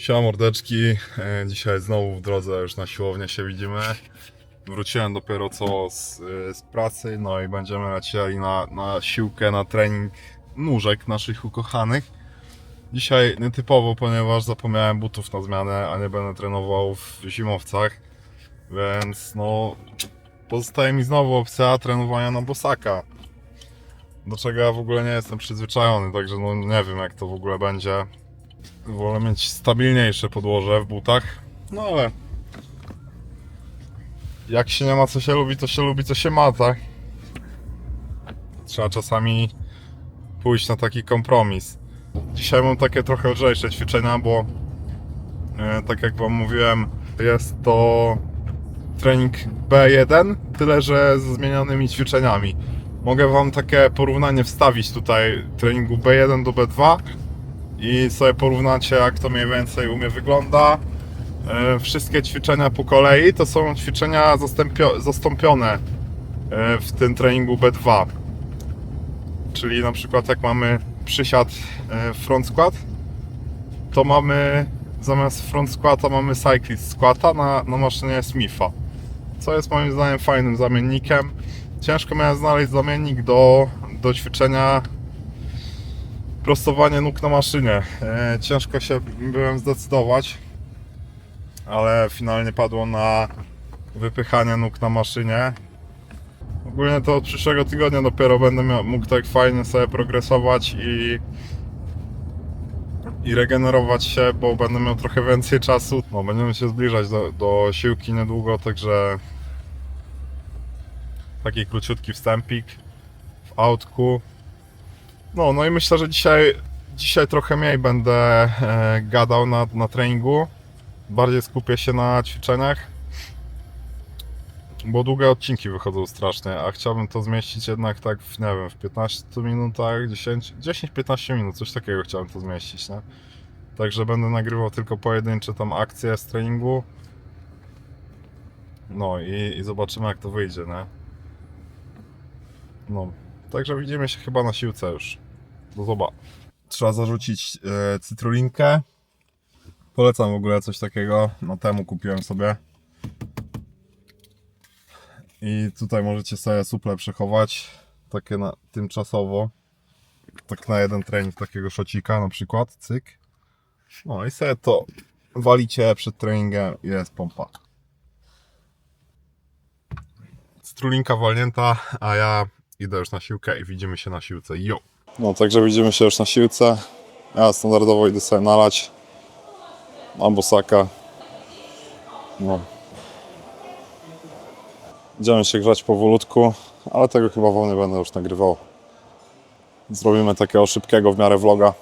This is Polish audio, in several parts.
Siema mordeczki, E, dzisiaj znowu w drodze już na siłownię się widzimy. Wróciłem dopiero co z, e, z pracy, no i będziemy lecieli na, na siłkę, na trening nóżek naszych ukochanych. Dzisiaj nietypowo, ponieważ zapomniałem butów na zmianę, a nie będę trenował w zimowcach, więc no pozostaje mi znowu opcja trenowania na bosaka. Do czego ja w ogóle nie jestem przyzwyczajony, także no nie wiem jak to w ogóle będzie. Wolę mieć stabilniejsze podłoże w butach. No ale. Jak się nie ma co się lubi, to się lubi co się ma, tak? Trzeba czasami pójść na taki kompromis. Dzisiaj mam takie trochę lżejsze ćwiczenia, bo e, tak jak Wam mówiłem, jest to trening B1, tyle że ze zmienionymi ćwiczeniami. Mogę Wam takie porównanie wstawić tutaj treningu B1 do B2 i sobie porównacie jak to mniej więcej u mnie wygląda. E, Wszystkie ćwiczenia po kolei to są ćwiczenia zastąpione e, w tym treningu B2. Czyli na przykład jak mamy przysiad e, front squat, to mamy zamiast front squata mamy cyclist squata na, na maszynie Smitha. Co jest moim zdaniem fajnym zamiennikiem. Ciężko miałem znaleźć zamiennik do, do ćwiczenia prostowanie nóg na maszynie. E, ciężko się byłem zdecydować, ale finalnie padło na wypychanie nóg na maszynie. Ogólnie to od przyszłego tygodnia dopiero będę mógł tak fajnie sobie progresować i, i regenerować się, bo będę miał trochę więcej czasu. No, będziemy się zbliżać do, do siłki niedługo, także taki króciutki wstępik w autku. No, no i myślę, że dzisiaj, dzisiaj trochę mniej będę e, gadał na, na treningu. Bardziej skupię się na ćwiczeniach. Bo długie odcinki wychodzą strasznie, a chciałbym to zmieścić jednak tak w, nie wiem, w 15 minutach, 10 10-15 minut, coś takiego chciałem to zmieścić, nie? Także będę nagrywał tylko pojedyncze tam akcje z treningu. No i, i zobaczymy jak to wyjdzie, nie? No, Także widzimy się chyba na siłce już. Do zoba. Trzeba zarzucić e, cytrulinkę. Polecam w ogóle coś takiego. No temu kupiłem sobie. I tutaj możecie sobie suple przechować. Takie na, tymczasowo. Tak na jeden trening takiego szocika na przykład. Cyk. No i sobie to walicie przed treningiem jest pompa. Cytrulinka walnięta, a ja idę już na siłkę i widzimy się na siłce. Yo! No, także widzimy się już na siłce. Ja standardowo idę sobie nalać. Mam bosaka. No. Będziemy się grzać powolutku, ale tego chyba wam nie będę już nagrywał. Zrobimy takiego szybkiego w miarę vloga.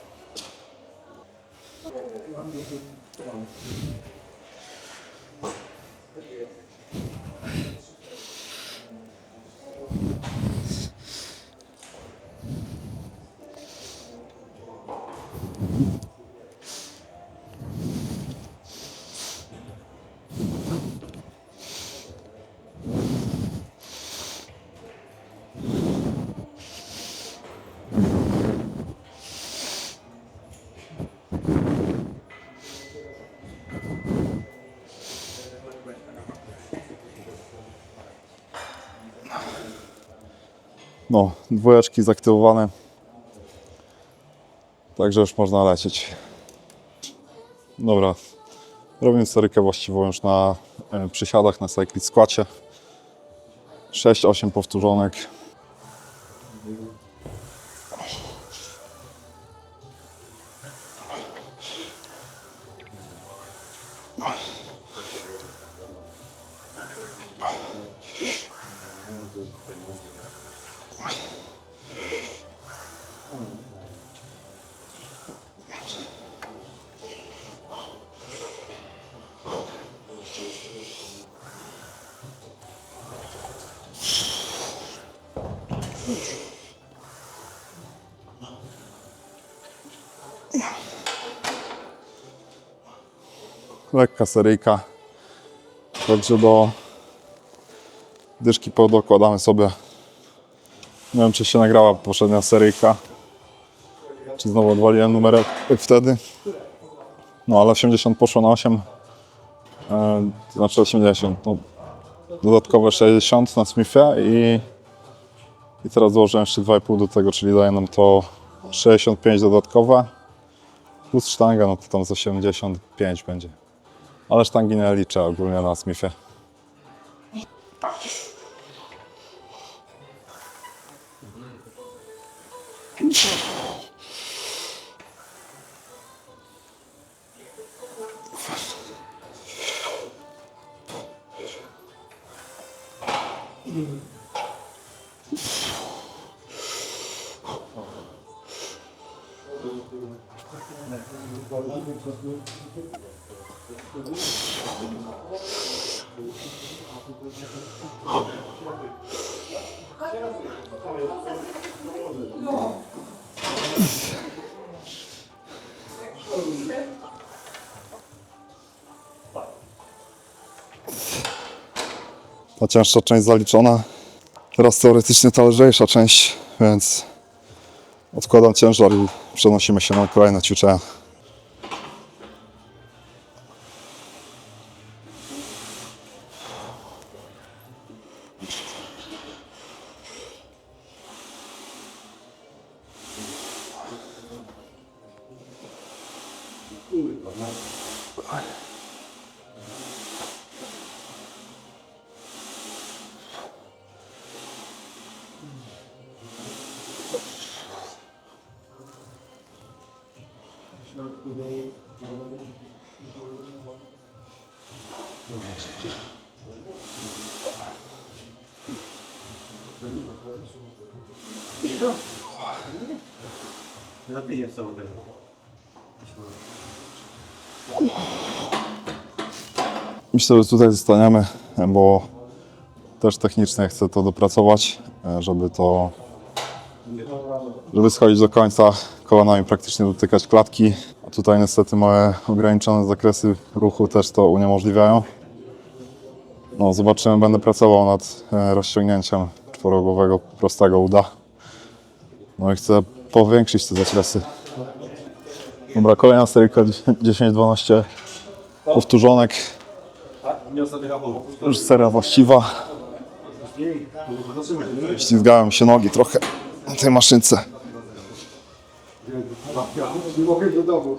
No, dwójeczki zaktywowane. Także już można lecieć. Dobra. Robię serykę właściwą już na e, przysiadach, na cyclist skłacie. 6-8 powtórzonek. Lekka seryjka. Także do dyszki podokładamy sobie. Nie wiem, czy się nagrała poprzednia seryjka. Czy znowu odwaliłem numerek jak wtedy. No ale 80 poszło na 8, e, znaczy 80, no, dodatkowe 60 na Smithie i, i teraz dołożyłem jeszcze 2,5 do tego, czyli daje nam to 65 dodatkowe plus sztanga, no to tam z 85 będzie. Ale sztangi nie liczę ogólnie na Smithie. Ta cięższa część zaliczona. Teraz teoretycznie ta lżejsza część, więc odkładam ciężar i przenosimy się na kolejne ćwiczenia. Napiję sobie. Myślę, że tutaj zostaniemy, bo też technicznie chcę to dopracować, e, żeby to, żeby schodzić do końca, kolanami praktycznie dotykać klatki. A tutaj niestety moje ograniczone zakresy ruchu też to uniemożliwiają. No, zobaczymy, będę pracował nad e, rozciągnięciem czworogłowego prostego uda. No i chcę powiększyć te zakresy. Dobra, kolejna seryjka 10-12 powtórzonek. Już seria właściwa. Ślizgałem się nogi trochę na tej maszynce. Nie mogę do domu.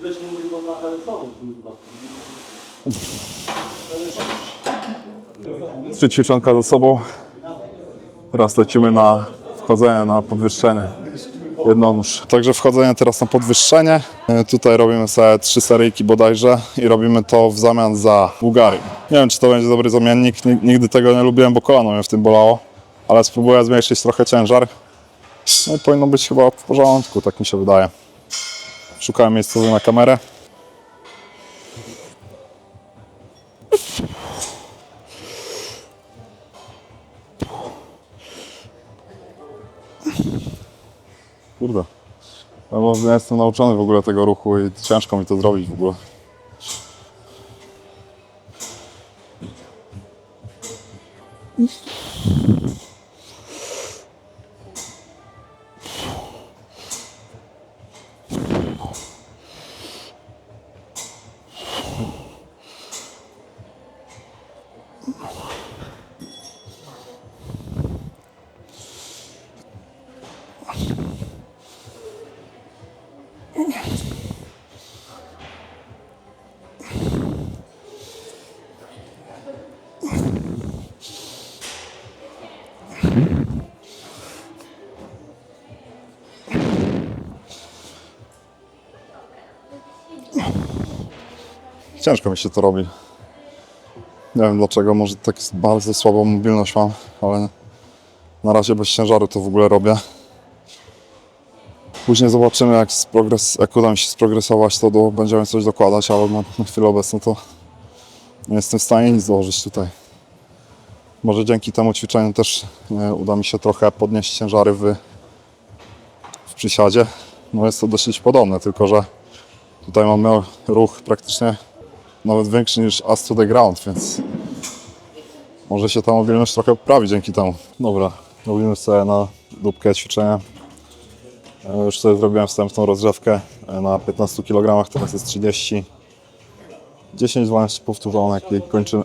그래서 우리 엄마가 써고 있는 것 같아요. Trzy ćwiczonka za sobą. Teraz lecimy na wchodzenie na podwyższenie. Jednonóż. Także wchodzenie teraz na podwyższenie. E, Tutaj robimy sobie trzy seryjki bodajże i robimy to w zamian za Bułgarię. Nie wiem, czy to będzie dobry zamiennik. Ni- Nigdy tego nie lubiłem, bo kolano mnie w tym bolało. Ale spróbuję zmniejszyć trochę ciężar. No i powinno być chyba w porządku, tak mi się wydaje. Szukałem miejsca na kamerę. Kurde. No bo ja jestem nauczony w ogóle tego ruchu i ciężko mi to zrobić w ogóle. Ciężko mi się to robi. Nie wiem dlaczego, może tak bardzo słabą mobilność mam, ale Na razie bez ciężaru to w ogóle robię. Później zobaczymy, jak, sprogres, jak uda mi się sprogresować, to do, będziemy coś dokładać, ale na, na chwilę obecną to nie jestem w stanie nic dołożyć tutaj. Może dzięki temu ćwiczeniu też e, uda mi się trochę podnieść ciężary w, w przysiadzie. No jest to dosyć podobne, tylko że tutaj mamy ruch praktycznie nawet większy niż as to the ground, więc może się ta mobilność trochę poprawi dzięki temu. Dobra, robimy sobie na dupkę ćwiczenia. E, Już sobie zrobiłem wstępną rozgrzewkę e, na 15 kg, teraz jest 30. 10-12 powtórzonek i kończymy.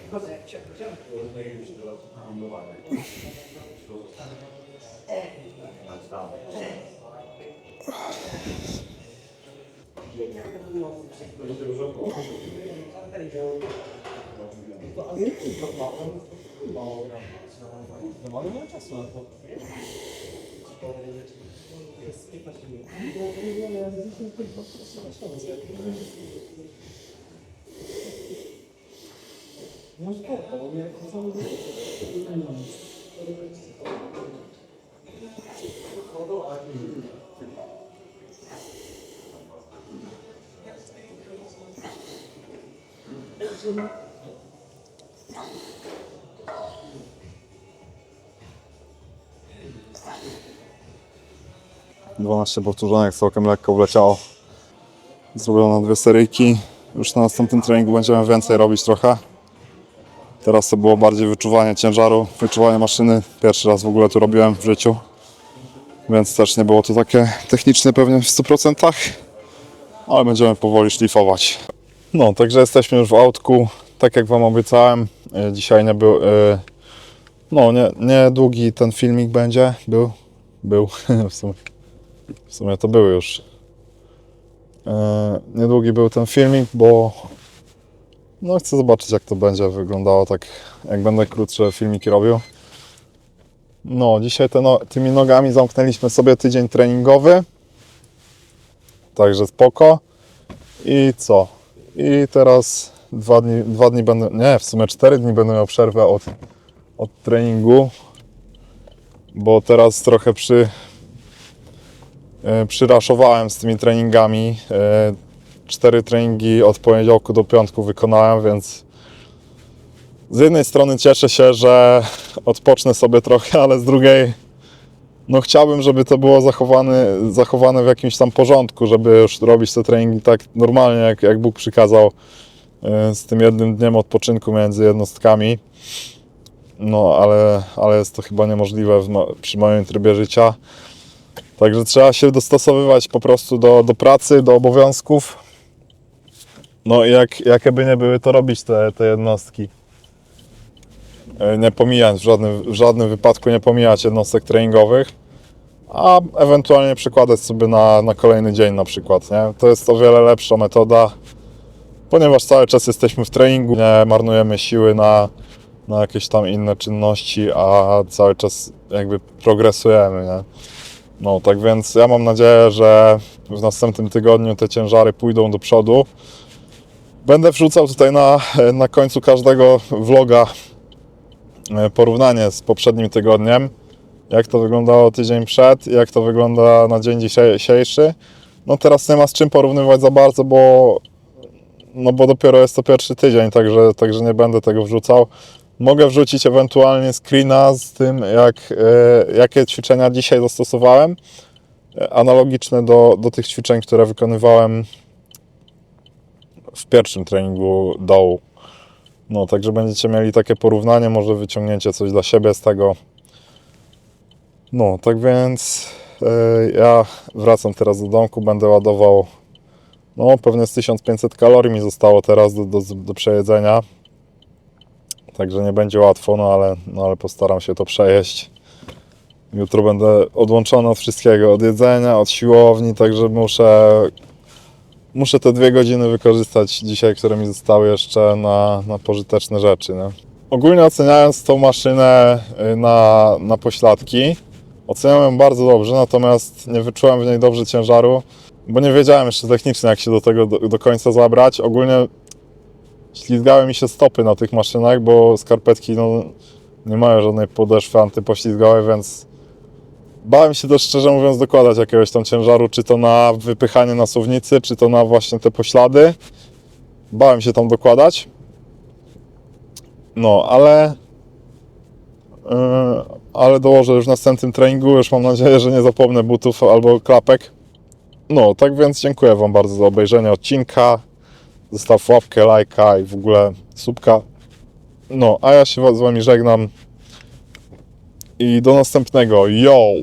Normalnie nie ma czasu na to. Jest 15 minut. No ta pierwsza to nie Yy, 12 powtórzonek całkiem lekko wleciało. Zrobiono dwie seryjki. Już na następnym treningu będziemy więcej robić trochę. Teraz to było bardziej wyczuwanie ciężaru, wyczuwanie maszyny. Pierwszy raz w ogóle tu robiłem w życiu. Więc też nie było to takie techniczne pewnie w 100%. Ale będziemy powoli szlifować. No, także jesteśmy już w autku. Tak jak Wam obiecałem, e, dzisiaj nie był. e, No, nie, nie długi ten filmik będzie. Był. Był. w, sumie, w sumie to był już. E, Niedługi był ten filmik, bo no chcę zobaczyć jak to będzie wyglądało tak, jak będę krótsze filmiki robił. No, dzisiaj no, tymi nogami zamknęliśmy sobie tydzień treningowy. Także spoko. I co? I teraz dwa dni, dwa dni będę, nie, w sumie cztery dni będę miał przerwę od, od treningu, bo teraz trochę przy, e, przyraszowałem z tymi treningami. Cztery treningi od poniedziałku do piątku wykonałem, więc z jednej strony cieszę się, że odpocznę sobie trochę, ale z drugiej no chciałbym, żeby to było zachowane, zachowane w jakimś tam porządku, żeby już robić te treningi tak normalnie, jak, jak Bóg przykazał, e, z tym jednym dniem odpoczynku między jednostkami. No, ale, ale jest to chyba niemożliwe w, przy moim trybie życia. Także trzeba się dostosowywać po prostu do, do pracy, do obowiązków. No jak, jakie by nie były, to robić te, te jednostki. E, Nie pomijać w żadnym, w żadnym wypadku, nie pomijać jednostek treningowych, a ewentualnie przekładać sobie na, na kolejny dzień na przykład. Nie? To jest o wiele lepsza metoda, ponieważ cały czas jesteśmy w treningu, nie marnujemy siły na, na jakieś tam inne czynności, a cały czas jakby progresujemy. Nie? No tak więc ja mam nadzieję, że w następnym tygodniu te ciężary pójdą do przodu. Będę wrzucał tutaj na, na końcu każdego vloga e, porównanie z poprzednim tygodniem. Jak to wyglądało tydzień przed, jak to wygląda na dzień dzisiejszy. No teraz nie ma z czym porównywać za bardzo, bo, no bo dopiero jest to pierwszy tydzień, także, także nie będę tego wrzucał. Mogę wrzucić ewentualnie screena z tym, jak, e, jakie ćwiczenia dzisiaj zastosowałem, e, analogiczne do, do tych ćwiczeń, które wykonywałem w pierwszym treningu dołu. No, także będziecie mieli takie porównanie, może wyciągniecie coś dla siebie z tego. No, tak więc e, ja wracam teraz do domku, będę ładował No, pewnie z 1500 kalorii mi zostało teraz do, do, do przejedzenia. Także nie będzie łatwo, no ale, no ale postaram się to przejeść. Jutro będę odłączony od wszystkiego, od jedzenia, od siłowni, także muszę, muszę te dwie godziny wykorzystać dzisiaj, które mi zostały jeszcze na, na pożyteczne rzeczy. Nie? Ogólnie oceniając tą maszynę y, na, na pośladki, oceniam ją bardzo dobrze, natomiast nie wyczułem w niej dobrze ciężaru, bo nie wiedziałem jeszcze technicznie, jak się do tego do, do końca zabrać. Ogólnie ślizgały mi się stopy na tych maszynach, bo skarpetki no, nie mają żadnej podeszwy antypoślizgowej, więc bałem się też szczerze mówiąc dokładać jakiegoś tam ciężaru, czy to na wypychanie na suwnicy, czy to na właśnie te poślady. Bałem się tam dokładać. No, ale yy, ale dołożę już w następnym treningu. Już mam nadzieję, że nie zapomnę butów albo klapek. No, tak więc dziękuję Wam bardzo za obejrzenie odcinka. Zostaw łapkę, lajka i w ogóle subka. No, a ja się z Wami żegnam. I do następnego. Yo!